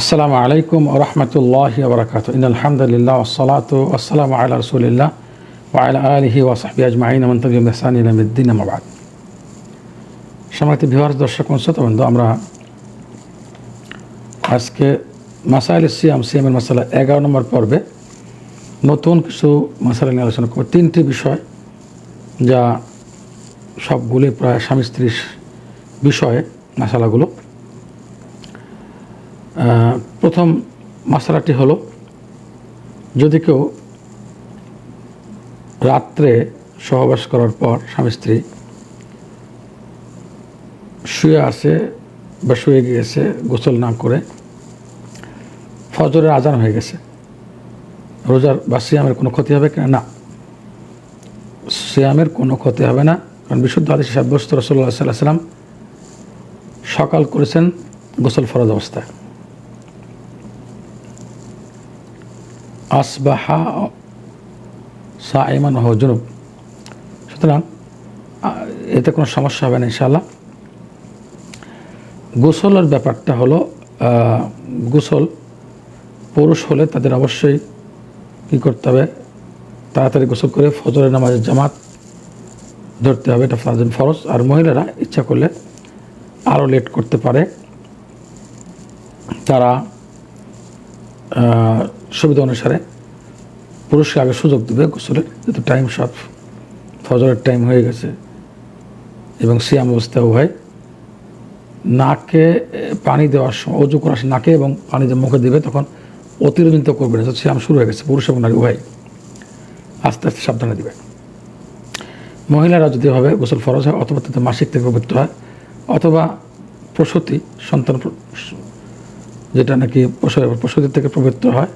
আসসালামু আলাইকুম রহমতুল্লাহ বরকাত ইন আলহামদুলিল্লাহ ওসলাত আসসালামু আলা রসুলিল্লাহ ওয়াইলা আলহি ওয়াসাবি আজমাইন। মন্তবিম ইহসান ইলামুদ্দিন আমাবাদ সম্মানিত ভিওয়ার্স দর্শক বন্ধু, আমরা আজকে মাসাইল সিয়াম, সিয়ামের মশালা এগারো নম্বর পর্বে নতুন কিছু মশালা নিয়ে আলোচনা করব। তিনটি বিষয় যা সবগুলি প্রায় স্বামী স্ত্রীর বিষয়ে মশালাগুলো প্রথম মশলাটি হলো, যদি কেউ রাত্রে সহবাস করার পর স্বামী স্ত্রী শুয়ে আসে বা শুয়ে গিয়েছে, গোসল না করে, ফজরের আজান হয়ে গেছে, রোজার বা সিয়ামের কোনো ক্ষতি হবে কিনা না? সিয়ামের কোনো ক্ষতি হবে না, কারণ বিশুদ্ধ আদেশ সাব্যস্ত রসল্লা সাল্লাহ সাল্লাম সকাল করেছেন গোসল ফরজ অবস্থায়। আসবাহা সাইমান হ জুনুব। সুতরাং এতে কোনো সমস্যা হবে না ইনশাল্লাহ গোসলের ব্যাপারটা হলো গোসল পুরুষ হলে তাদের অবশ্যই কী করতে হবে, তাড়াতাড়ি গোসল করে ফজরের নামাজের জামাত ধরতে হবে, এটা ফাজেন ফরজ। আর মহিলারা ইচ্ছা করলে আরও লেট করতে পারে। তারা সুবিধা অনুসারে পুরুষকে আগে সুযোগ দেবে গোসলের যেহেতু টাইম সব ফজরের টাইম হয়ে গেছে। এবং সিয়াম অবস্থা উভয় নাকে পানি দেওয়ার সময়, অজু করার নাকে এবং পানি যে মুখে দেবে, তখন অতিরঞ্জিত করবে না। সিয়াম শুরু হয়ে গেছে, পুরুষ এবং নারী উভয় আস্তে আস্তে সাবধানে দেবে। মহিলারা যদি হবে গোসল ফরজ হয়, অথবা তাদের মাসিক থেকে পবিত্র হয়, অথবা প্রসূতি, সন্তান যেটা নাকি প্রসূতি থেকে পবিত্র হয়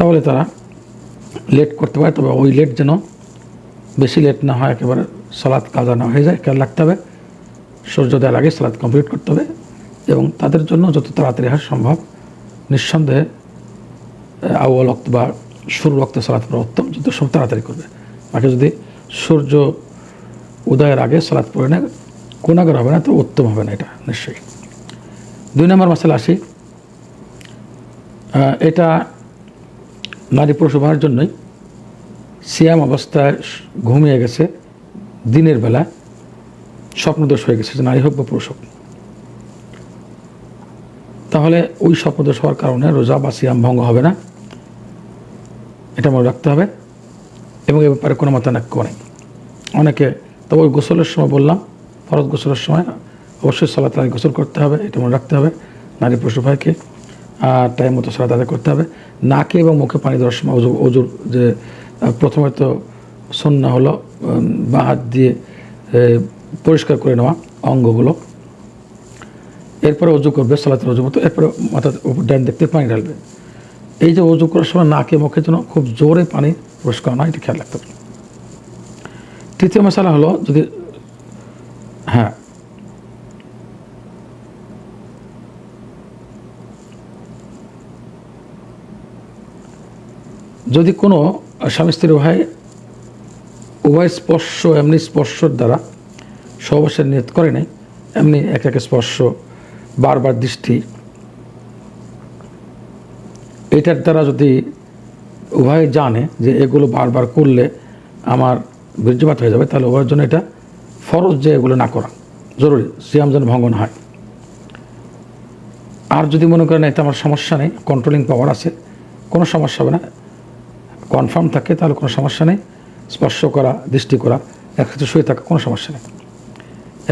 তাহলে তারা লেট করতে পারে, তবে ওই লেট যেন বেশি লেট না হয়, একেবারে সালাদ কাজা না হয়ে যায়, খেয়াল রাখতে হবে। সূর্যোদয়ের আগে সালাদ কমপ্লিট করতে হবে এবং তাদের জন্য যত তাড়াতাড়ি হয় সম্ভব, নিঃসন্দেহে আউয়াল রক্ত বা সুর রক্ত সালাদ পড়া উত্তম, যত সব তাড়াতাড়ি করবে। বাকি যদি সূর্য উদয়ের আগে সালাদ পড়ে নেয় গুণাগার হবে না, তো উত্তম হবে না এটা, নিশ্চয়ই। দুই নম্বর মশলা আসি। এটা নারী উভয়ের জন্যই সিয়াম অবস্থায় ঘুমিয়ে গেছে, দিনের বেলা স্বপ্নদোষ হয়ে গেছে যে নারী হোক বা পুরুষ হোক। তাহলে ওই স্বপ্নদোষ হওয়ার কারণে রোজা বা সিয়াম ভঙ্গ হবে না। এটা মনে রাখতে হবে এবং এ ব্যাপারে কোনো মতানৈক্য নেই। অনেকে তবে ওই গোসলের সময় বললাম, ফরজ গোসলের সময় অবশ্যই সালাত গোসল করতে হবে। এটা মনে রাখতে হবে। নারী পুরুষ আর টাইম মতো সালাত আদায় করতে হবে। নাকে এবং মুখে পানি দেওয়ার সময় অজু, অজুর যে প্রথমে তো সন্না হলো বাঁ হাত দিয়ে পরিষ্কার করে নেওয়া অঙ্গগুলো। এরপরে অজু করবে, সালাতের অজু মতো। এরপরে মাথার উপর ডান দেখতে পানি ঢালবে। এই যে অজু করার সময় নাকে মুখে যেন খুব জোরে পানি পরিষ্কার করা না এটা খেয়াল রাখতে হবে। তৃতীয় মশালা হলো যদি হ্যাঁ যদি কোনো স্বামী স্ত্রী ভাই উভয় স্পর্শ এমনি স্পর্শর দ্বারা সহবাসের নিয়ত করে নাই, এমনি এক এক স্পর্শ, বারবার দৃষ্টি, এটার দ্বারা যদি উভয় জানে যে এগুলো বারবার করলে আমার বীর্যপাত হয়ে যাবে, তাহলে উভয়ের জন্য এটা ফরজ যে এগুলো না করা। জরুরি, সিয়াম যেন ভঙ্গন হয়। আর যদি মনে করেন এটা আমার সমস্যা নেই কন্ট্রোলিং পাওয়ার আছে, কোনো সমস্যা হবে না। কনফার্ম থাকে, তাহলে কোনো সমস্যা নেই। স্পর্শ করা, দৃষ্টি করা, একসাথে শুয়ে থাকা কোনো সমস্যা নেই।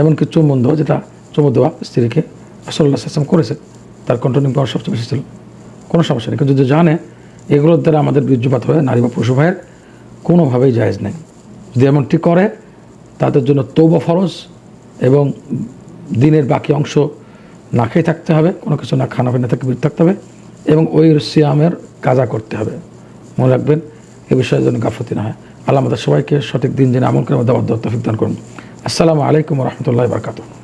এমনকি চুম্বন দেওয়া, যেটা চুমু দেওয়া স্ত্রীকে আসল্লাহ আসলাম করেছে, তার কন্ট্রোলিং পাওয়ার সবচেয়ে বেশি ছিল। কোনো সমস্যা নেই। কিন্তু যদি জানে, এগুলোর দ্বারা আমাদের বীর্যপাত হয়, নারী বা পশু ভাইয়ের কোনোভাবেই জায়েজ নেই। যদি এমনটি করে, তাদের জন্য তৌবা ফরজ এবং দিনের বাকি অংশ না খেয়ে থাকতে হবে, কোনো কিছু না খানা ফেনা থেকে বিরত থাকতে হবে এবং ওই সিয়ামের কাজা করতে হবে। মনে রাখবেন, এ বিষয়ে যেন গাফলতি না হয়। আল্লাহ আমাদের সবাইকে সঠিক দিন যেন আমল করে আমাদের দান করুন। আসসালামু আলাইকুম রহমতুল্লাহ বারকাতুহ।